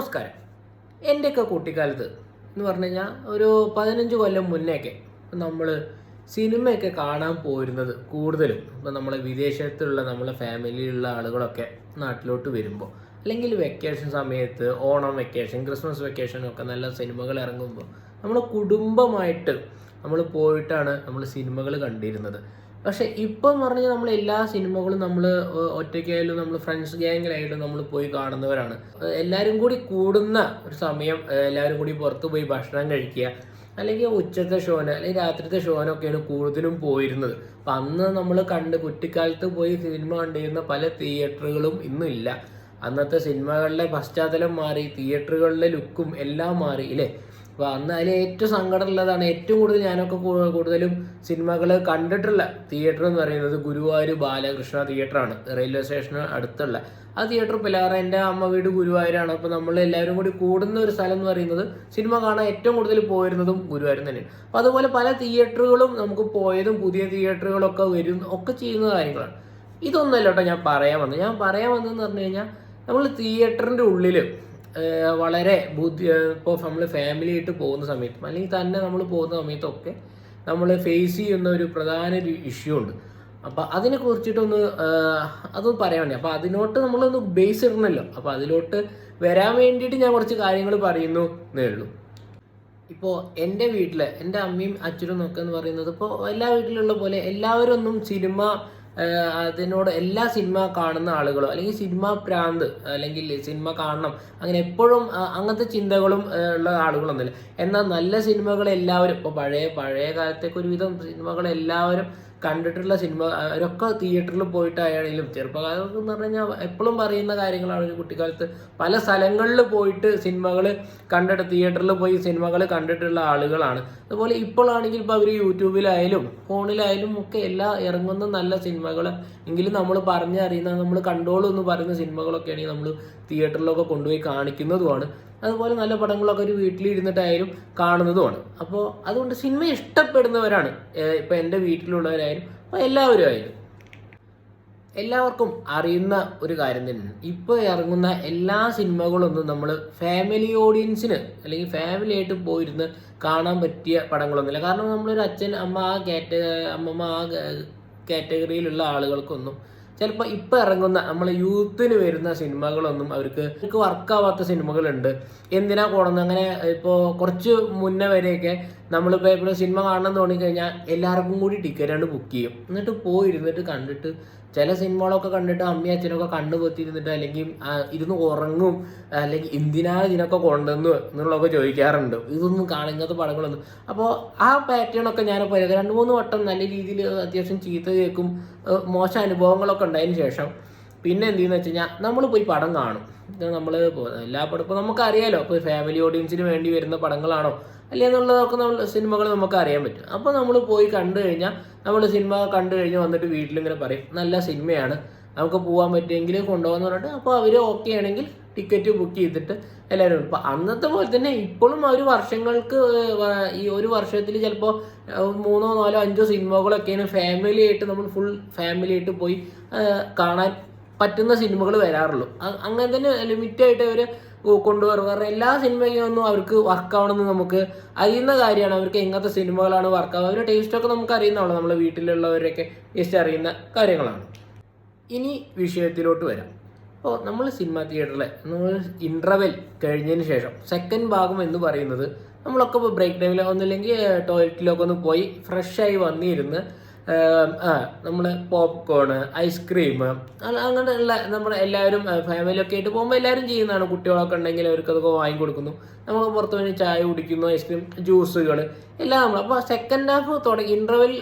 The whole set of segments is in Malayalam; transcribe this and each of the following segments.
നമസ്കാരം. എന്റെയൊക്കെ കുട്ടിക്കാലത്ത് എന്ന് പറഞ്ഞു കഴിഞ്ഞാൽ ഒരു പതിനഞ്ച് കൊല്ലം മുന്നേയൊക്കെ നമ്മൾ സിനിമയൊക്കെ കാണാൻ പോയിരുന്നത് കൂടുതലും. ഇപ്പം നമ്മളെ വിദേശത്തുള്ള നമ്മളെ ഫാമിലിയിലുള്ള ആളുകളൊക്കെ നാട്ടിലോട്ട് വരുമ്പോൾ അല്ലെങ്കിൽ വെക്കേഷൻ സമയത്ത് ഓണം വെക്കേഷൻ ക്രിസ്മസ് വെക്കേഷൻ ഒക്കെ നല്ല സിനിമകൾ ഇറങ്ങുമ്പോൾ നമ്മൾ കുടുംബമായിട്ട് നമ്മൾ പോയിട്ടാണ് നമ്മൾ സിനിമകൾ കണ്ടിരുന്നത്. പക്ഷെ ഇപ്പം പറഞ്ഞ നമ്മൾ എല്ലാ സിനിമകളും നമ്മൾ ഒറ്റയ്ക്കായാലും നമ്മൾ ഫ്രണ്ട്സ് ഗ്യാങ്ങിലായാലും നമ്മൾ പോയി കാണുന്നവരാണ്. എല്ലാവരും കൂടി കൂടുന്ന ഒരു സമയം എല്ലാവരും കൂടി പുറത്ത് പോയി ഭക്ഷണം കഴിക്കുക അല്ലെങ്കിൽ ഉച്ചത്തെ ഷോന് അല്ലെങ്കിൽ രാത്രിത്തെ ഷോനൊക്കെയാണ് കൂടുതലും പോയിരുന്നത്. അപ്പം അന്ന് നമ്മൾ കണ്ട് കുട്ടിക്കാലത്ത് പോയി സിനിമ കണ്ടിരുന്ന പല തിയേറ്ററുകളും ഇന്നില്ല അന്നത്തെ സിനിമകളിലെ പശ്ചാത്തലം മാറി തിയേറ്ററുകളിലെ ലുക്കും എല്ലാം മാറി ഇല്ലേ? അപ്പോൾ അന്ന് അതിൽ ഏറ്റവും സങ്കടമുള്ളതാണ് ഏറ്റവും കൂടുതൽ ഞാനൊക്കെ കൂടുതലും സിനിമകൾ കണ്ടിട്ടുള്ള തിയേറ്റർ എന്ന് പറയുന്നത് ഗുരുവായൂർ ബാലകൃഷ്ണ തിയേറ്ററാണ് റെയിൽവേ സ്റ്റേഷന് അടുത്തുള്ള. ആ തിയേറ്റർ പിലാറ എന്റെ അമ്മ വീട് ഗുരുവായൂരാണ്. അപ്പോൾ നമ്മൾ എല്ലാവരും കൂടി കൂടുന്ന ഒരു സ്ഥലം എന്ന് പറയുന്നത് സിനിമ കാണാൻ ഏറ്റവും കൂടുതൽ പോയിരുന്നതും ഗുരുവായൂർ തന്നെയാണ്. അപ്പോൾ അതുപോലെ പല തിയേറ്ററുകളും നമുക്ക് പോയതും പുതിയ തിയേറ്ററുകളൊക്കെ വരും ഒക്കെ ചെയ്യുന്ന കാര്യങ്ങളാണ്. ഇതൊന്നല്ല കേട്ടോ ഞാൻ പറയാൻ വന്നത്. ഞാൻ പറയാൻ വന്നതെന്ന് പറഞ്ഞു കഴിഞ്ഞാൽ നമ്മൾ തിയേറ്ററിന്റെ ഉള്ളിൽ വളരെ ബുദ്ധി ഇപ്പോൾ നമ്മൾ ഫാമിലി ആയിട്ട് പോകുന്ന സമയത്തും അല്ലെങ്കിൽ തന്നെ നമ്മൾ പോകുന്ന സമയത്തൊക്കെ നമ്മൾ ഫേസ് ചെയ്യുന്ന ഒരു പ്രധാന ഒരു ഇഷ്യൂ ഉണ്ട്. അപ്പോൾ അതിനെ കുറിച്ചിട്ടൊന്ന് അതൊന്ന് പറയാൻ വേണ്ടി. അപ്പോൾ അതിനോട്ട് നമ്മളൊന്ന് ബേസ് ഇടണമല്ലോ അപ്പോൾ അതിലോട്ട് വരാൻ വേണ്ടിയിട്ട് ഞാൻ കുറച്ച് കാര്യങ്ങൾ പറയുന്നു എന്നേ ഉള്ളൂ. ഇപ്പോൾ എന്റെ വീട്ടിൽ എന്റെ അമ്മയും അച്ഛനും ഒക്കെ എന്ന് പറയുന്നത് ഇപ്പോൾ എല്ലാ വീട്ടിലുള്ള പോലെ എല്ലാവരും ഒന്നും സിനിമ അതിനോട് എല്ലാ സിനിമ കാണുന്ന ആളുകളോ അല്ലെങ്കിൽ സിനിമ പ്രാന്ത് അല്ലെങ്കിൽ സിനിമ കാണണം അങ്ങനെ എപ്പോഴും അങ്ങനത്തെ ചിന്തകളും ഉള്ള ആളുകളൊന്നുമില്ല. എന്നാൽ നല്ല സിനിമകൾ എല്ലാവരും ഇപ്പോൾ പഴയ പഴയ കാലത്തേക്ക് ഒരുവിധം സിനിമകൾ എല്ലാവരും കണ്ടിട്ടുള്ള സിനിമ അവരൊക്കെ തിയേറ്ററിൽ പോയിട്ടായാലും ചെറുപ്പകാലത്ത് എന്ന് പറഞ്ഞു കഴിഞ്ഞാൽ എപ്പോഴും പറയുന്ന കാര്യങ്ങളാണ് ഒരു കുട്ടിക്കാലത്ത്. പല സ്ഥലങ്ങളിൽ പോയിട്ട് സിനിമകൾ കണ്ടിട്ട് തിയേറ്ററിൽ പോയി സിനിമകൾ കണ്ടിട്ടുള്ള ആളുകളാണ്. അതുപോലെ ഇപ്പോഴാണെങ്കിൽ ഇപ്പോൾ അവർ യൂട്യൂബിലായാലും ഫോണിലായാലും ഒക്കെ എല്ലാ ഇറങ്ങുന്ന നല്ല സിനിമകൾ എങ്കിലും നമ്മൾ പറഞ്ഞറിയുന്ന നമ്മൾ കണ്ടോളൂ എന്ന് പറയുന്ന സിനിമകളൊക്കെ ആണെങ്കിൽ നമ്മൾ തിയേറ്ററിലൊക്കെ കൊണ്ടുപോയി കാണിക്കുന്നതുമാണ്. അതുപോലെ നല്ല പടങ്ങളൊക്കെ ഒരു വീട്ടിലിരുന്നിട്ടായാലും കാണുന്നതുമാണ്. അപ്പോൾ അതുകൊണ്ട് സിനിമ ഇഷ്ടപ്പെടുന്നവരാണ്. ഇപ്പോൾ എന്റെ വീട്ടിലുള്ളവരായാലും അപ്പോൾ എല്ലാവരും ആയാലും. എല്ലാവർക്കും അറിയുന്ന ഒരു കാര്യം തന്നെയാണ്. ഇപ്പോൾ ഇറങ്ങുന്ന എല്ലാ സിനിമകളൊന്നും നമ്മൾ ഫാമിലി ഓഡിയൻസിന് അല്ലെങ്കിൽ ഫാമിലി ആയിട്ട് പോയിരുന്ന് കാണാൻ പറ്റിയ പടങ്ങളൊന്നുമില്ല. കാരണം നമ്മളൊരു അച്ഛൻ അമ്മ ആ കാറ്റ അമ്മമ്മ ആ കാറ്റഗറിയിലുള്ള ആളുകൾക്കൊന്നും ചിലപ്പോൾ ഇപ്പം ഇറങ്ങുന്ന നമ്മളെ യൂത്തിന് വരുന്ന സിനിമകളൊന്നും അവർക്ക് അവർക്ക് വർക്കാവാത്ത സിനിമകളുണ്ട്. എന്തിനാ പോണെന്ന് അങ്ങനെ ഇപ്പോൾ കുറച്ച് മുന്നേ വരെയൊക്കെ നമ്മളിപ്പോൾ ഇപ്പോൾ സിനിമ കാണണം എന്ന് തോന്നിക്കഴിഞ്ഞാൽ എല്ലാവർക്കും കൂടി ടിക്കറ്റ് ആണ് ബുക്ക് ചെയ്യും. എന്നിട്ട് പോയിരുന്നിട്ട് കണ്ടിട്ട് ചില സിനിമകളൊക്കെ കണ്ടിട്ട് അമ്മി അച്ഛനൊക്കെ കണ്ണു പൊത്തിയിരുന്നിട്ട് അല്ലെങ്കിൽ ഇരുന്ന് ഉറങ്ങും അല്ലെങ്കിൽ എന്തിനാണ് ഇതിനൊക്കെ കൊണ്ടുവന്നു എന്നുള്ളതൊക്കെ ചോദിക്കാറുണ്ട്. ഇതൊന്നും കാണുന്നത് പടങ്ങളൊന്നും. അപ്പോൾ ആ പാറ്റേൺ ഒക്കെ ഞാനിപ്പോൾ രണ്ട് മൂന്ന് വട്ടം നല്ല രീതിയിൽ അത്യാവശ്യം ചീത്ത കേൾക്കും മോശം അനുഭവങ്ങളൊക്കെ ഉണ്ടായതിന് ശേഷം പിന്നെ എന്ത് ചെയ്യുന്ന വെച്ച് കഴിഞ്ഞാൽ നമ്മൾ പോയി പടം കാണും. നമ്മൾ എല്ലാ പടം ഇപ്പോൾ നമുക്കറിയാലോ ഇപ്പോൾ ഫാമിലി ഓഡിയൻസിന് വേണ്ടി വരുന്ന പടങ്ങളാണോ? അല്ലേ എന്നുള്ളതൊക്കെ നമ്മൾ സിനിമകൾ നമുക്ക് അറിയാൻ പറ്റും. അപ്പോൾ നമ്മൾ പോയി കണ്ടു കഴിഞ്ഞാൽ നമ്മൾ സിനിമ കണ്ടു കഴിഞ്ഞ് വന്നിട്ട് വീട്ടിലിങ്ങനെ പറയും നല്ല സിനിമയാണ്. നമുക്ക് പോകാൻ പറ്റുമെങ്കിൽ കൊണ്ടുപോകാന്ന് പറഞ്ഞിട്ട് അപ്പോൾ അവർ ഓക്കെ ആണെങ്കിൽ ടിക്കറ്റ് ബുക്ക് ചെയ്തിട്ട് എല്ലാവരും ഇപ്പം അന്നത്തെ പോലെ തന്നെ ഇപ്പോഴും അവർ വർഷങ്ങൾക്ക് ഈ ഒരു വർഷത്തിൽ ചിലപ്പോൾ മൂന്നോ നാലോ അഞ്ചോ സിനിമകളൊക്കെയാണ് ഫാമിലി ആയിട്ട് നമ്മൾ ഫുൾ ഫാമിലി ആയിട്ട് പോയി കാണാൻ പറ്റുന്ന സിനിമകൾ വരാറുള്ളൂ. അങ്ങനെ തന്നെ ലിമിറ്റായിട്ട് അവർ കൊണ്ടുവരും കാരണം എല്ലാ സിനിമയൊന്നും അവർക്ക് വർക്കാവണമെന്ന് നമുക്ക് അറിയുന്ന കാര്യമാണ്. അവർക്ക് എങ്ങനത്തെ സിനിമകളാണ് വർക്കാവുക അവരുടെ ടേസ്റ്റൊക്കെ നമുക്ക് അറിയുന്നതാണ്. നമ്മളെ വീട്ടിലുള്ളവരൊക്കെ ടേസ്റ്റ് അറിയുന്ന കാര്യങ്ങളാണ്. ഇനി വിഷയത്തിലോട്ട് വരാം. അപ്പോൾ നമ്മൾ സിനിമ തിയേറ്ററിലെ നമ്മൾ ഇന്റർവെൽ കഴിഞ്ഞതിന് ശേഷം സെക്കൻഡ് ഭാഗം എന്ന് പറയുന്നത് നമ്മളൊക്കെ ബ്രേക്ക് ടൈമിലോ ഒന്നില്ലെങ്കിൽ ടോയ്ലറ്റിലൊക്കെ ഒന്ന് പോയി ഫ്രഷായി വന്നിരുന്ന് ആ നമ്മൾ പോപ്കോൺ ഐസ്ക്രീം അങ്ങനെയുള്ള നമ്മുടെ എല്ലാവരും ഫാമിലിയൊക്കെ ആയിട്ട് പോകുമ്പോൾ എല്ലാവരും ചെയ്യുന്നതാണ്. കുട്ടികളൊക്കെ ഉണ്ടെങ്കിൽ അവർക്ക് അതൊക്കെ വാങ്ങി കൊടുക്കുന്നു. നമ്മൾ പുറത്ത് പോയി ചായ കുടിക്കുന്നു ഐസ്ക്രീം ജ്യൂസുകൾ എല്ലാം നമ്മൾ അപ്പോൾ സെക്കൻഡ് ഹാഫ് തുടങ്ങി ഇന്റർവെൽ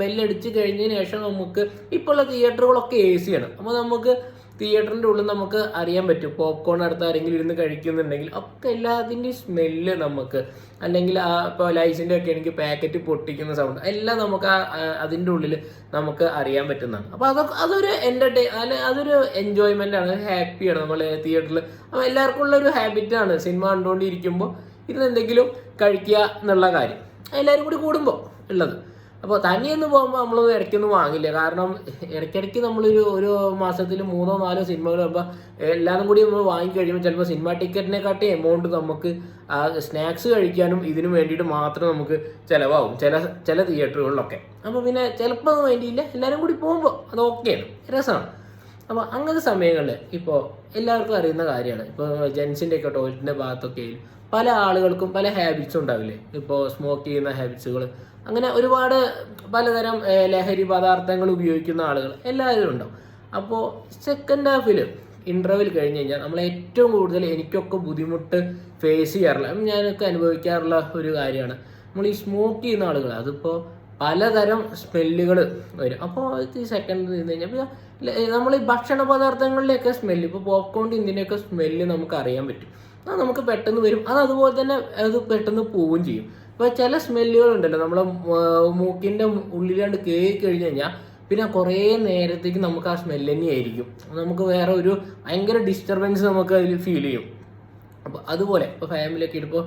ബെല്ലടിച്ച് കഴിഞ്ഞതിന് ശേഷം നമുക്ക് ഇപ്പോൾ ഉള്ള തിയേറ്ററുകളൊക്കെ എ സി ആണ് അപ്പോൾ നമുക്ക് തിയേറ്ററിന്റെ ഉള്ളിൽ നമുക്ക് അറിയാൻ പറ്റും. പോപ്കോൺ അടുത്ത് ആരെങ്കിലും ഇരുന്ന് കഴിക്കുന്നുണ്ടെങ്കിൽ ഒക്കെ എല്ലാത്തിന്റെയും സ്മെല്ല് നമുക്ക്. അല്ലെങ്കിൽ ആ ഇപ്പോൾ ലൈസിന്റെ ഒക്കെ ആണെങ്കിൽ പാക്കറ്റ് പൊട്ടിക്കുന്ന സൗണ്ട് എല്ലാം നമുക്ക് ആ അതിന്റെ ഉള്ളിൽ നമുക്ക് അറിയാൻ പറ്റുന്നതാണ്. അപ്പോൾ അതൊക്കെ അതൊരു എന്റർടൈൻ അല്ലെ അതൊരു എൻജോയ്മെന്റ് ആണ്. ഹാപ്പിയാണ് നമ്മൾ തിയേറ്ററിൽ അപ്പോൾ എല്ലാവർക്കും ഉള്ളൊരു ഹാബിറ്റാണ് സിനിമ കണ്ടുകൊണ്ടിരിക്കുമ്പോൾ ഇരുന്ന് എന്തെങ്കിലും കഴിക്കുക എന്നുള്ള കാര്യം. എല്ലാവരും കൂടി കൂടുമ്പോൾ ഉള്ളത്. അപ്പോൾ തനിയൊന്ന് പോകുമ്പോൾ നമ്മളൊന്നും ഇടയ്ക്കൊന്നും വാങ്ങില്ല? കാരണം ഇടയ്ക്കിടയ്ക്ക് നമ്മളൊരു ഒരു മാസത്തിൽ മൂന്നോ നാലോ സിനിമകൾ വരുമ്പോൾ എല്ലാതും കൂടി നമ്മൾ വാങ്ങിക്കഴിയുമ്പോൾ ചിലപ്പോൾ സിനിമ ടിക്കറ്റിനെക്കാട്ടി എമൗണ്ട് നമുക്ക് സ്നാക്സ് കഴിക്കാനും ഇതിനു വേണ്ടിയിട്ട് മാത്രം നമുക്ക് ചിലവാകും. ചില ചില തിയേറ്ററുകളിലൊക്കെ. അപ്പോൾ പിന്നെ ചിലപ്പോൾ വേണ്ടിയില്ല. എല്ലാവരും കൂടി പോകുമ്പോൾ അത് ഓക്കെയാണ് രസമാണ്. അപ്പോൾ അങ്ങനത്തെ സമയങ്ങളിൽ ഇപ്പോൾ എല്ലാവർക്കും അറിയുന്ന കാര്യമാണ്. ഇപ്പോൾ ജെൻസിന്റെ ഒക്കെ ടോയ്ലറ്റിന്റെ ഭാഗത്തൊക്കെ പല ആളുകൾക്കും പല ഹാബിറ്റ്സും ഉണ്ടാവില്ലേ? ഇപ്പോൾ സ്മോക്ക് ചെയ്യുന്ന ഹാബിറ്റ്സുകൾ അങ്ങനെ ഒരുപാട് പലതരം ലഹരി പദാർത്ഥങ്ങൾ ഉപയോഗിക്കുന്ന ആളുകൾ എല്ലാവരും ഉണ്ടാവും. അപ്പോൾ സെക്കൻഡ് ഹാഫിൽ ഇന്റർവെൽ കഴിഞ്ഞ് കഴിഞ്ഞാൽ നമ്മൾ ഏറ്റവും കൂടുതൽ എനിക്കൊക്കെ ബുദ്ധിമുട്ട് ഫേസ് ചെയ്യാറുള്ള ഞാനൊക്കെ അനുഭവിക്കാറുള്ള ഒരു കാര്യമാണ്. നമ്മൾ ഈ സ്മോക്ക് ചെയ്യുന്ന ആളുകൾ അതിപ്പോൾ പലതരം സ്മെല്ലുകൾ വരും. അപ്പോൾ ഈ സെക്കൻഡ് നിന്ന് കഴിഞ്ഞാൽ നമ്മൾ ഈ ഭക്ഷണ പദാർത്ഥങ്ങളിലെയൊക്കെ സ്മെല്ല് ഇപ്പോൾ പോപ്കോൺ ഇതിന്റെയൊക്കെ സ്മെല്ല് നമുക്ക് അറിയാൻ പറ്റും. അത് നമുക്ക് പെട്ടെന്ന് വരും. അത് അതുപോലെ തന്നെ അത് പെട്ടെന്ന് പോവുകയും ചെയ്യും. ഇപ്പോൾ ചില സ്മെല്ലുകൾ ഉണ്ടല്ലോ നമ്മളെ മൂക്കിന്റെ ഉള്ളിലാണ്ട് കയറി കഴിഞ്ഞ് കഴിഞ്ഞാൽ പിന്നെ കുറേ നേരത്തേക്ക് നമുക്ക് ആ സ്മെല്ല് തന്നെയായിരിക്കും. നമുക്ക് വേറെ ഒരു ഭയങ്കര ഡിസ്റ്റർബൻസ് നമുക്ക് അതിൽ ഫീൽ ചെയ്യും. അപ്പോൾ അതുപോലെ ഇപ്പോൾ ഫാമിലിയൊക്കെ ഇപ്പോൾ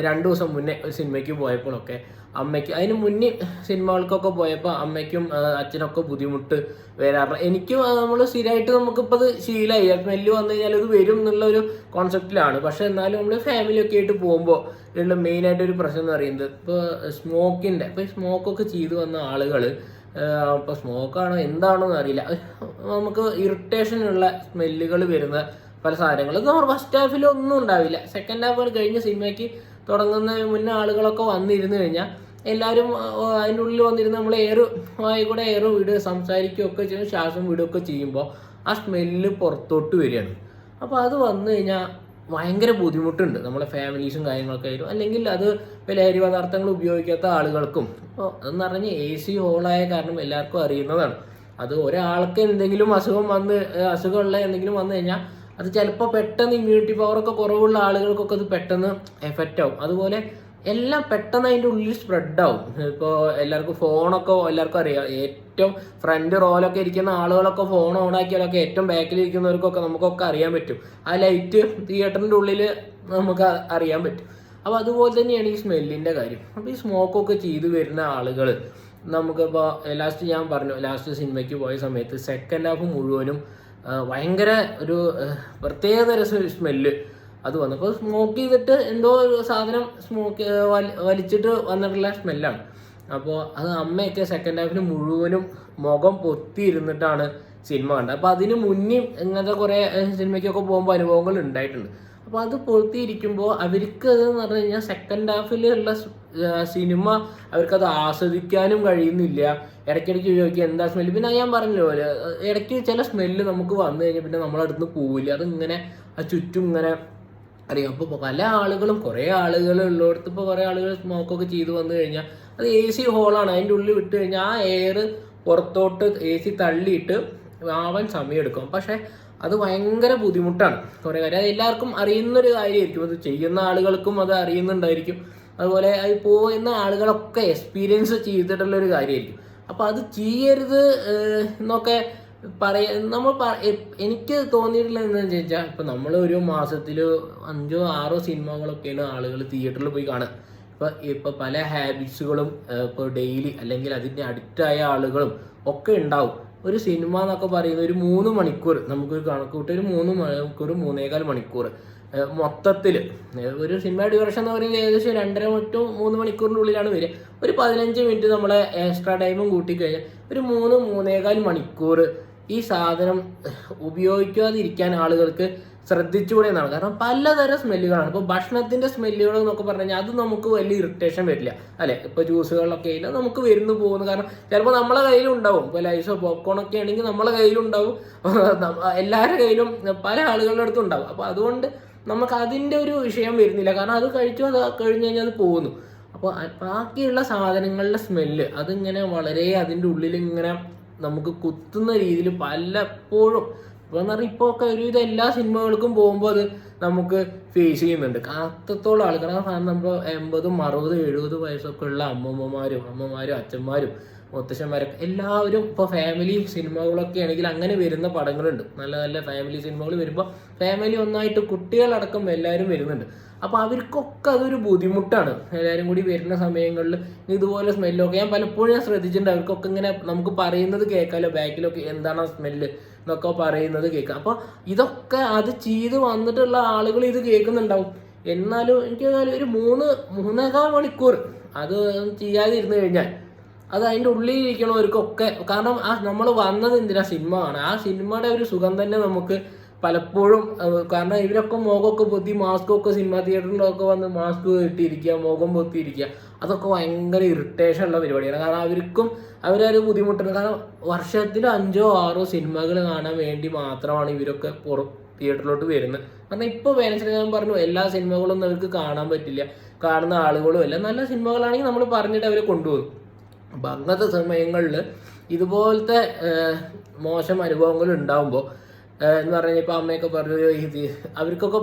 രണ്ട് ദിവസം മുന്നേ ഒരു സിനിമയ്ക്ക് പോയപ്പോഴൊക്കെ അമ്മയ്ക്ക് അതിന് മുന്നേ സിനിമകൾക്കൊക്കെ പോയപ്പോൾ അമ്മയ്ക്കും അച്ഛനൊക്കെ ബുദ്ധിമുട്ട് വരാറില്ല എനിക്കും നമ്മൾ സ്ഥിരമായിട്ട് നമുക്കിപ്പോൾ അത് ശീലമായി സ്മെല്ല് വന്നു കഴിഞ്ഞാൽ അത് വരും എന്നുള്ള ഒരു കോൺസെപ്റ്റിലാണ് പക്ഷേ എന്നാലും നമ്മൾ ഫാമിലിയൊക്കെ ആയിട്ട് പോകുമ്പോൾ ഉള്ള മെയിനായിട്ട് ഒരു പ്രശ്നം എന്ന് പറയുന്നത് ഇപ്പോൾ സ്മോക്കിന്റെ ഇപ്പോൾ സ്മോക്കൊക്കെ ചെയ്തു വന്ന ആളുകൾ ഇപ്പോൾ സ്മോക്കാണോ എന്താണോ എന്നറിയില്ല നമുക്ക് ഇറിറ്റേഷനുള്ള സ്മെല്ലുകൾ വരുന്ന പല സാധനങ്ങളും. ഫസ്റ്റ് ഹാഫിൽ ഒന്നും ഉണ്ടാവില്ല. സെക്കൻഡ് ഹാഫ് കഴിഞ്ഞ സിനിമയ്ക്ക് തുടങ്ങുന്നതിന് മുന്നേ ആളുകളൊക്കെ വന്നിരുന്നു കഴിഞ്ഞാൽ എല്ലാവരും അതിന്റെ ഉള്ളിൽ വന്നിരുന്ന് നമ്മൾ എയർ കൂടെ എയർ വിടുക സംസാരിക്കുകയൊക്കെ ചെയ്യും ശ്വാസം വിടുകയൊക്കെ ചെയ്യുമ്പോൾ ആ സ്മെല്ല് പുറത്തോട്ട് വരികയാണ്. അപ്പോൾ അത് വന്നു കഴിഞ്ഞാൽ ഭയങ്കര ബുദ്ധിമുട്ടുണ്ട്. നമ്മളെ ഫാമിലീസും കാര്യങ്ങളൊക്കെ ആയിരുന്നു അല്ലെങ്കിൽ അത് ലഹരി പദാർത്ഥങ്ങൾ ഉപയോഗിക്കാത്ത ആളുകൾക്കും. അപ്പോൾ അതെന്ന് പറഞ്ഞാൽ എ സി ഹോളായ കാരണം എല്ലാവർക്കും അറിയുന്നതാണ്. അത് ഒരാൾക്ക് എന്തെങ്കിലും അസുഖം വന്ന് അസുഖമുള്ള എന്തെങ്കിലും വന്നു കഴിഞ്ഞാൽ അത് ചിലപ്പോൾ പെട്ടെന്ന് ഇമ്മ്യൂണിറ്റി പവറൊക്കെ കുറവുള്ള ആളുകൾക്കൊക്കെ അത് പെട്ടെന്ന് എഫക്റ്റ് ആവും. അതുപോലെ എല്ലാം പെട്ടെന്ന് അതിന്റെ ഉള്ളിൽ സ്പ്രെഡ് ആവും. ഇപ്പോൾ എല്ലാവർക്കും ഫോണൊക്കെ എല്ലാവർക്കും അറിയാം. ഏറ്റവും ഫ്രണ്ട് റോലൊക്കെ ഇരിക്കുന്ന ആളുകളൊക്കെ ഫോൺ ഓൺ ആക്കിയാലൊക്കെ ഏറ്റവും ബാക്കിൽ ഇരിക്കുന്നവർക്കൊക്കെ നമുക്കൊക്കെ അറിയാൻ പറ്റും. ആ ലൈറ്റ് തിയേറ്ററിന്റെ ഉള്ളിൽ നമുക്ക് അറിയാൻ പറ്റും. അപ്പോൾ അതുപോലെ തന്നെയാണ് ഈ സ്മെല്ലിന്റെ കാര്യം. അപ്പോൾ ഈ സ്മോക്കൊക്കെ ചെയ്തു വരുന്ന ആളുകൾ നമുക്കിപ്പോൾ ലാസ്റ്റ് ഞാൻ പറഞ്ഞു ലാസ്റ്റ് സിനിമയ്ക്ക് പോയ സമയത്ത് സെക്കൻഡ് ഹാഫ് മുഴുവനും ഭയങ്കര ഒരു പ്രത്യേക പ്രത്യേകതര സ്മെല്ല് അത് വന്നപ്പോൾ സ്മോക്ക് ചെയ്തിട്ട് എന്തോ ഒരു സാധനം സ്മോക്ക് വലിച്ചിട്ട് വന്നിട്ടുള്ള സ്മെല്ലാണ് അപ്പോൾ അത് അമ്മയൊക്കെ സെക്കൻഡ് ഹാഫിൽ മുഴുവനും മുഖം പൊത്തി ഇരുന്നിട്ടാണ് സിനിമ കണ്ടത്. അപ്പോൾ അതിന് മുന്നേ ഇങ്ങനത്തെ കുറേ സിനിമയ്ക്കൊക്കെ പോകുമ്പോൾ അനുഭവങ്ങൾ ഉണ്ടായിട്ടുണ്ട്. അപ്പോൾ അത് പൊത്തിയിരിക്കുമ്പോൾ അവർക്ക് അത് എന്ന് പറഞ്ഞു കഴിഞ്ഞാൽ സെക്കൻഡ് ഹാഫിലുള്ള സിനിമ അവർക്കത് ആസ്വദിക്കാനും കഴിയുന്നില്ല. ഇടയ്ക്കിടയ്ക്ക് ചോദിക്കുക എന്താ സ്മെല്ല് പിന്നെ ഞാൻ പറഞ്ഞല്ലോ പോലെ ഇടയ്ക്ക് ചില സ്മെല്ല് നമുക്ക് വന്നു കഴിഞ്ഞാൽ പിന്നെ നമ്മളടുത്ത് പോവില്ല. അതിങ്ങനെ ആ ചുറ്റും ഇങ്ങനെ അറിയാം. അപ്പോൾ പല ആളുകളും കുറേ ആളുകൾ ഉള്ളിടത്ത് ഇപ്പോൾ കുറേ ആളുകൾ സ്മോക്കൊക്കെ ചെയ്ത് വന്നു കഴിഞ്ഞാൽ അത് എ സി ഹോളാണ് അതിന്റെ ഉള്ളിൽ വിട്ട് കഴിഞ്ഞാൽ ആ എയർ പുറത്തോട്ട് എ സി തള്ളിയിട്ട് ആവാൻ സമയമെടുക്കും. പക്ഷേ അത് ഭയങ്കര ബുദ്ധിമുട്ടാണ് കുറേ കാര്യം. അത് എല്ലാവർക്കും അറിയുന്നൊരു കാര്യമായിരിക്കും. അത് ചെയ്യുന്ന ആളുകൾക്കും അത് അറിയുന്നുണ്ടായിരിക്കും. അതുപോലെ അത് പോകുന്ന ആളുകളൊക്കെ എക്സ്പീരിയൻസ് ചെയ്തിട്ടുള്ളൊരു കാര്യമായിരിക്കും. അപ്പോൾ അത് ചെയ്യരുത് എന്നൊക്കെ പറയ നമ്മൾ എനിക്ക് തോന്നിയിട്ടില്ല എന്താണെന്ന് ചോദിച്ചാൽ ഇപ്പം നമ്മൾ ഒരു മാസത്തിൽ അഞ്ചോ ആറോ സിനിമകളൊക്കെയാണ് ആളുകൾ തിയേറ്ററിൽ പോയി കാണുക. ഇപ്പം ഇപ്പം പല ഹാബിറ്റ്സുകളും ഇപ്പോൾ ഡെയിലി അല്ലെങ്കിൽ അതിന്റെ അഡിക്റ്റായ ആളുകളും ഒക്കെ ഉണ്ടാവും. ഒരു സിനിമ എന്നൊക്കെ പറയുന്നത് ഒരു മൂന്ന് മണിക്കൂർ നമുക്കൊരു കണക്കുകൂട്ടേ ഒരു മൂന്ന് മണിക്കൂർ മൂന്നേകാൽ മണിക്കൂർ. മൊത്തത്തിൽ ഒരു സിനിമ ഡ്യൂറേഷൻ എന്ന് പറയുന്നത് ഏകദേശം രണ്ടര ടു മൂന്ന് മണിക്കൂറിന്റെ ഉള്ളിലാണ് വരിക. ഒരു പതിനഞ്ച് മിനിറ്റ് നമ്മളെ എക്സ്ട്രാ ടൈമും കൂട്ടിക്കഴിഞ്ഞാൽ ഒരു മൂന്ന് മൂന്നേകാൽ മണിക്കൂർ ഈ സാധനം ഉപയോഗിക്കാതിരിക്കാൻ ആളുകൾക്ക് ശ്രദ്ധിച്ചുകൂടെ എന്നാണ്. കാരണം പലതരം സ്മെല്ലുകളാണ് ഇപ്പോൾ ഭക്ഷണത്തിന്റെ സ്മെല്ലുകൾ എന്നൊക്കെ പറഞ്ഞു കഴിഞ്ഞാൽ അത് നമുക്ക് വലിയ ഇറിറ്റേഷൻ വരില്ല. അല്ലെ? ഇപ്പോൾ ജ്യൂസുകളിലൊക്കെ ആയില്ല നമുക്ക് വരുന്നു പോകുന്നു. കാരണം ചിലപ്പോൾ നമ്മളെ കയ്യിലും ഉണ്ടാവും. ഇപ്പോൾ ലൈസോ പോപ്കോണൊക്കെ ആണെങ്കിൽ നമ്മളെ കയ്യിലും ഉണ്ടാവും. എല്ലാവരുടെ കയ്യിലും പല ആളുകളുടെ അടുത്തും ഉണ്ടാവും. അപ്പോൾ അതുകൊണ്ട് നമുക്ക് അതിന്റെ ഒരു വിഷയം വരുന്നില്ല. കാരണം അത് കഴിച്ചു അത് കഴിഞ്ഞ് കഴിഞ്ഞാൽ അത് പോകുന്നു. അപ്പോൾ ബാക്കിയുള്ള സാധനങ്ങളുടെ സ്മെല്ല് അതിങ്ങനെ വളരെ അതിന്റെ ഉള്ളിൽ ഇങ്ങനെ നമുക്ക് കുത്തുന്ന രീതിയിൽ പലപ്പോഴും ഇപ്പോൾ എന്ന് പറഞ്ഞാൽ ഇപ്പോൾ ഒക്കെ ഒരുവിധം എല്ലാ സിനിമകൾക്കും പോകുമ്പോൾ അത് നമുക്ക് ഫേസ് ചെയ്യുന്നുണ്ട്. അത്രത്തോളം ആൾക്കാർ കാരണം നമ്മൾ എൺപതും അറുപതും എഴുപതും വയസ്സൊക്കെ ഉള്ള അമ്മമ്മമാരും അമ്മമാരും അച്ഛന്മാരും മുത്തശ്ശന്മാരൊക്കെ. എല്ലാവരും ഇപ്പോൾ ഫാമിലി സിനിമകളൊക്കെ ആണെങ്കിൽ അങ്ങനെ വരുന്ന പടങ്ങളുണ്ട്. നല്ല നല്ല ഫാമിലി സിനിമകൾ വരുമ്പോൾ ഫാമിലി ഒന്നായിട്ട് കുട്ടികളടക്കം എല്ലാവരും വരുന്നുണ്ട്. അപ്പോൾ അവർക്കൊക്കെ അതൊരു ബുദ്ധിമുട്ടാണ്. എല്ലാവരും കൂടി വരുന്ന സമയങ്ങളിൽ ഇതുപോലെ സ്മെല്ലൊക്കെ ഞാൻ പലപ്പോഴും ഞാൻ ശ്രദ്ധിച്ചിട്ടുണ്ട്. അവർക്കൊക്കെ ഇങ്ങനെ നമുക്ക് പറയുന്നത് കേൾക്കാമല്ലോ ബാക്കിലൊക്കെ എന്താണ് ആ സ്മെല്ല് എന്നൊക്കെ പറയുന്നത് കേൾക്കാം. അപ്പോൾ ഇതൊക്കെ അത് ചെയ്ത് വന്നിട്ടുള്ള ആളുകൾ ഇത് കേൾക്കുന്നുണ്ടാവും. എന്നാലും എനിക്ക് ഒരു മൂന്ന് മൂന്നേകാൽ മണിക്കൂർ അത് ചെയ്യാതിരുന്നു കഴിഞ്ഞാൽ അത് അതിന്റെ ഉള്ളിൽ ഇരിക്കണവർക്കൊക്കെ കാരണം ആ നമ്മൾ വന്നത് എന്തിനാ സിനിമ ആണ് ആ സിനിമയുടെ ഒരു സുഖം തന്നെ നമുക്ക് പലപ്പോഴും കാരണം ഇവരൊക്കെ മുഖമൊക്കെ പൊത്തി മാസ്കൊക്കെ സിനിമ തിയേറ്ററിലൊക്കെ വന്ന് മാസ്ക് കെട്ടിയിരിക്കുക മുഖം പൊത്തിയിരിക്കുക അതൊക്കെ ഭയങ്കര ഇറിറ്റേഷൻ ഉള്ള പരിപാടിയാണ്. കാരണം അവർക്കും അവരൊരു ബുദ്ധിമുട്ടുണ്ട് കാരണം വർഷത്തിൽ അഞ്ചോ ആറോ സിനിമകൾ കാണാൻ വേണ്ടി മാത്രമാണ് ഇവരൊക്കെ പുറം തിയേറ്ററിലോട്ട് വരുന്നത്. കാരണം ഇപ്പോൾ വേനൽ ഞാൻ പറഞ്ഞു എല്ലാ സിനിമകളൊന്നും അവർക്ക് കാണാൻ പറ്റില്ല. കാണുന്ന ആളുകളും അല്ല. നല്ല സിനിമകളാണെങ്കിൽ നമ്മൾ പറഞ്ഞിട്ട് അവരെ കൊണ്ടുപോകും. അപ്പം അങ്ങനത്തെ സമയങ്ങളിൽ ഇതുപോലത്തെ മോശം അനുഭവങ്ങൾ ഉണ്ടാകുമ്പോൾ എന്ന് പറഞ്ഞാൽ ഇപ്പോൾ അമ്മയൊക്കെ പറഞ്ഞു ഇത് അവർക്കൊക്കെ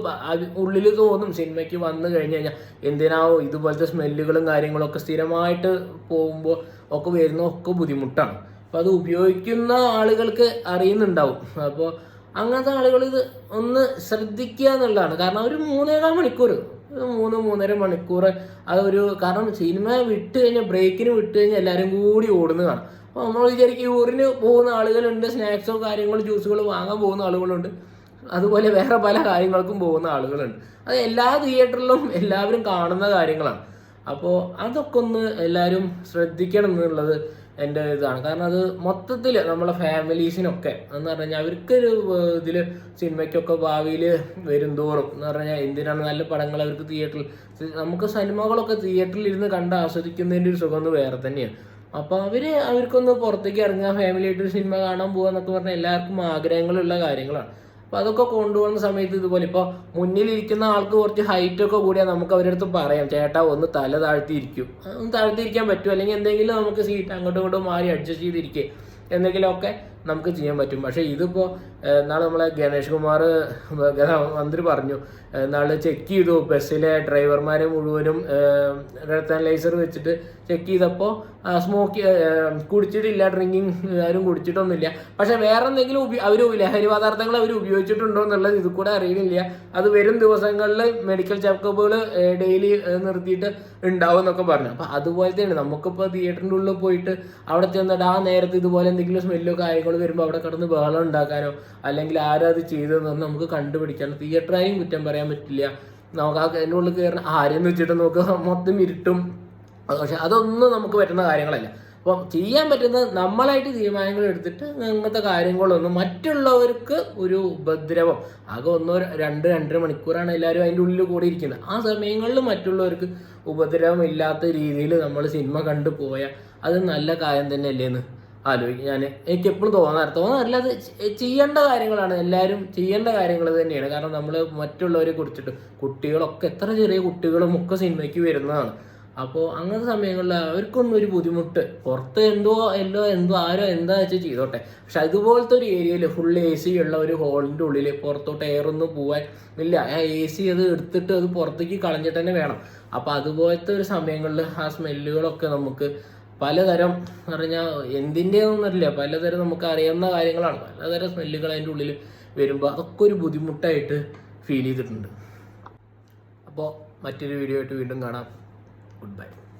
ഉള്ളിൽ തോന്നും സിനിമയ്ക്ക് വന്നു കഴിഞ്ഞ് കഴിഞ്ഞാൽ എന്തിനാവോ ഇതുപോലത്തെ സ്മെല്ലുകളും കാര്യങ്ങളൊക്കെ സ്ഥിരമായിട്ട് പോകുമ്പോൾ ഒക്കെ വരുന്ന ഒക്കെ ബുദ്ധിമുട്ടാണ്. അപ്പോൾ അത് ഉപയോഗിക്കുന്ന ആളുകൾക്ക് അറിയുന്നുണ്ടാവും. അപ്പോൾ അങ്ങനത്തെ ആളുകൾ ഇത് ഒന്ന് ശ്രദ്ധിക്കുക എന്നുള്ളതാണ്. കാരണം ഒരു മൂന്നേകാൽ മണിക്കൂർ മൂന്ന് മൂന്നര മണിക്കൂർ. അത് ഒരു കാരണം സിനിമ വിട്ട് കഴിഞ്ഞാൽ ബ്രേക്കിന് വിട്ട് കഴിഞ്ഞാൽ എല്ലാവരും കൂടി ഓടുന്ന കാണാം. അപ്പോൾ നമ്മൾ വിചാരിക്കും ഊറിന് പോകുന്ന ആളുകളുണ്ട് സ്നാക്സോ കാര്യങ്ങളോ ജ്യൂസുകളോ വാങ്ങാൻ പോകുന്ന ആളുകളുണ്ട്. അതുപോലെ വേറെ പല കാര്യങ്ങൾക്കും പോകുന്ന ആളുകളുണ്ട്. അത് എല്ലാ തിയേറ്ററിലും എല്ലാവരും കാണുന്ന കാര്യങ്ങളാണ്. അപ്പോൾ അതൊക്കെ ഒന്ന് എല്ലാവരും ശ്രദ്ധിക്കണം എന്നുള്ളത് എന്റെ ഇതാണ്. കാരണം അത് മൊത്തത്തിൽ നമ്മളെ ഫാമിലീസിനൊക്കെ എന്ന് പറഞ്ഞു കഴിഞ്ഞാൽ അവർക്കൊരു ഇതിൽ സിനിമയ്ക്കൊക്കെ ഭാവിയിൽ വരും തോറും എന്ന് പറഞ്ഞാൽ എന്തിനാണ് നല്ല പടങ്ങൾ അവർക്ക് തിയേറ്ററിൽ നമുക്ക് സിനിമകളൊക്കെ തിയേറ്ററിൽ ഇരുന്ന് കണ്ട് ആസ്വദിക്കുന്നതിന്റെ ഒരു സുഖം ഒന്ന് വേറെ തന്നെയാണ് അപ്പോൾ അവർ അവർക്കൊന്ന് പുറത്തേക്ക് ഇറങ്ങുക ഫാമിലിയായിട്ട് ഒരു സിനിമ കാണാൻ പോകുക എന്നൊക്കെ പറഞ്ഞാൽ എല്ലാവർക്കും ആഗ്രഹങ്ങളുള്ള കാര്യങ്ങളാണ്. അപ്പോൾ അതൊക്കെ കൊണ്ടുപോകുന്ന സമയത്ത് ഇതുപോലെ ഇപ്പോൾ മുന്നിലിരിക്കുന്ന ആൾക്ക് കുറച്ച് ഹൈറ്റ് ഒക്കെ കൂടിയാൽ നമുക്ക് അവരുടെ അടുത്ത് പറയാം. ചേട്ടാ ഒന്ന് തല താഴ്ത്തിയിരിക്കും. ഒന്ന് താഴ്ത്തിയിരിക്കാൻ പറ്റും. അല്ലെങ്കിൽ എന്തെങ്കിലും നമുക്ക് സീറ്റ് അങ്ങോട്ടും ഇങ്ങോട്ടും മാറി അഡ്ജസ്റ്റ് ചെയ്തിരിക്കുക എന്തെങ്കിലുമൊക്കെ നമുക്ക് ചെയ്യാൻ പറ്റും. പക്ഷേ ഇതിപ്പോൾ നാളെ നമ്മളെ ഗണേഷ് കുമാർ മന്ത്രി പറഞ്ഞു. നാളെ ചെക്ക് ചെയ്തു. ബസ്സിലെ ഡ്രൈവർമാരെ മുഴുവനും റെഡ് ലൈസർ വെച്ചിട്ട് ചെക്ക് ചെയ്തപ്പോൾ സ്മോക്ക് കുടിച്ചിട്ടില്ല ഡ്രിങ്കിങ് ആരും കുടിച്ചിട്ടൊന്നുമില്ല. പക്ഷേ വേറെ എന്തെങ്കിലും ഉപ അവർ ലഹരി പദാർത്ഥങ്ങൾ അവർ ഉപയോഗിച്ചിട്ടുണ്ടോ എന്നുള്ളത് ഇത് കൂടെ അറിയുന്നില്ല അത് വരും ദിവസങ്ങളിൽ മെഡിക്കൽ ചെക്കപ്പുകൾ ഡെയിലി നിർത്തിയിട്ട് ഉണ്ടാവും എന്നൊക്കെ പറഞ്ഞു. അപ്പോൾ അതുപോലെ തന്നെ നമുക്കിപ്പോൾ തിയേറ്ററിന്റെ ഉള്ളിൽ പോയിട്ട് അവിടെ ചെന്നിട്ട് ആ നേരത്തെ ഇതുപോലെ എന്തെങ്കിലും സ്മെല്ലോ കാര്യങ്ങളോ വരുമ്പോൾ അവിടെ കിടന്ന് ബഹളം ഉണ്ടാക്കാനോ അല്ലെങ്കിൽ ആരും അത് ചെയ്തതെന്നൊന്നും നമുക്ക് കണ്ടുപിടിക്കാനോ തിയേറ്ററായും കുറ്റം പറയാൻ പറ്റില്ല. നമുക്ക് ആ അതിന്റെ ഉള്ളിൽ കയറുന്ന ആരെന്ന് വെച്ചിട്ട് നമുക്ക് മൊത്തം ഇരുട്ടും പക്ഷെ അതൊന്നും നമുക്ക് പറ്റുന്ന കാര്യങ്ങളല്ല. അപ്പം ചെയ്യാൻ പറ്റുന്ന നമ്മളായിട്ട് തീരുമാനങ്ങൾ എടുത്തിട്ട് അങ്ങനത്തെ കാര്യങ്ങളൊന്നും മറ്റുള്ളവർക്ക് ഒരു ഉപദ്രവം. ആകെ ഒന്നോ രണ്ട് രണ്ടര മണിക്കൂറാണ് എല്ലാവരും അതിന്റെ ഉള്ളിൽ കൂടി ഇരിക്കുന്നത് ആ സമയങ്ങളിൽ മറ്റുള്ളവർക്ക് ഉപദ്രവം ഇല്ലാത്ത രീതിയിൽ നമ്മൾ സിനിമ കണ്ടു പോയാൽ അത് നല്ല കാര്യം തന്നെയല്ലേ എന്ന് ആലോചിക്കും ഞാൻ. എനിക്ക് എപ്പോഴും തോന്നാറ്. തോന്നാറില്ല അത് ചെയ്യേണ്ട കാര്യങ്ങളാണ്. എല്ലാവരും ചെയ്യേണ്ട കാര്യങ്ങൾ തന്നെയാണ്. കാരണം നമ്മൾ മറ്റുള്ളവരെ കുറിച്ചിട്ട് കുട്ടികളൊക്കെ എത്ര ചെറിയ കുട്ടികളും ഒക്കെ സിനിമയ്ക്ക് വരുന്നതാണ്. അപ്പോൾ അങ്ങനത്തെ സമയങ്ങളിൽ അവർക്കൊന്നും ഒരു ബുദ്ധിമുട്ട്. പുറത്ത് എന്തോ എല്ലോ എന്തോ ആരോ എന്താ വെച്ചാൽ ചെയ്തോട്ടെ. പക്ഷെ അതുപോലത്തെ ഒരു ഏരിയയിൽ ഫുൾ എ സി ഉള്ള ഒരു ഹോളിന്റെ ഉള്ളിൽ പുറത്തോട്ട് എയറൊന്നും പോവാൻ ഇല്ല. ആ എ സി അത് എടുത്തിട്ട് അത് പുറത്തേക്ക് കളഞ്ഞിട്ട് തന്നെ വേണം. അപ്പോൾ അതുപോലത്തെ ഒരു സമയങ്ങളിൽ ആ സ്മെല്ലുകളൊക്കെ നമുക്ക് പലതരം എന്ന് പറഞ്ഞാൽ എന്തിന്റെയൊന്നുമില്ല പലതരം നമുക്ക് അറിയാവുന്ന കാര്യങ്ങളാണ്. പലതരം സ്മെല്ലുകൾ അതിന്റെ ഉള്ളിൽ വരുമ്പോൾ അതൊക്കെ ഒരു ബുദ്ധിമുട്ടായിട്ട് ഫീൽ ചെയ്തിട്ടുണ്ട്. അപ്പോൾ മറ്റൊരു വീഡിയോ ആയിട്ട് വീണ്ടും കാണാം. 不明白。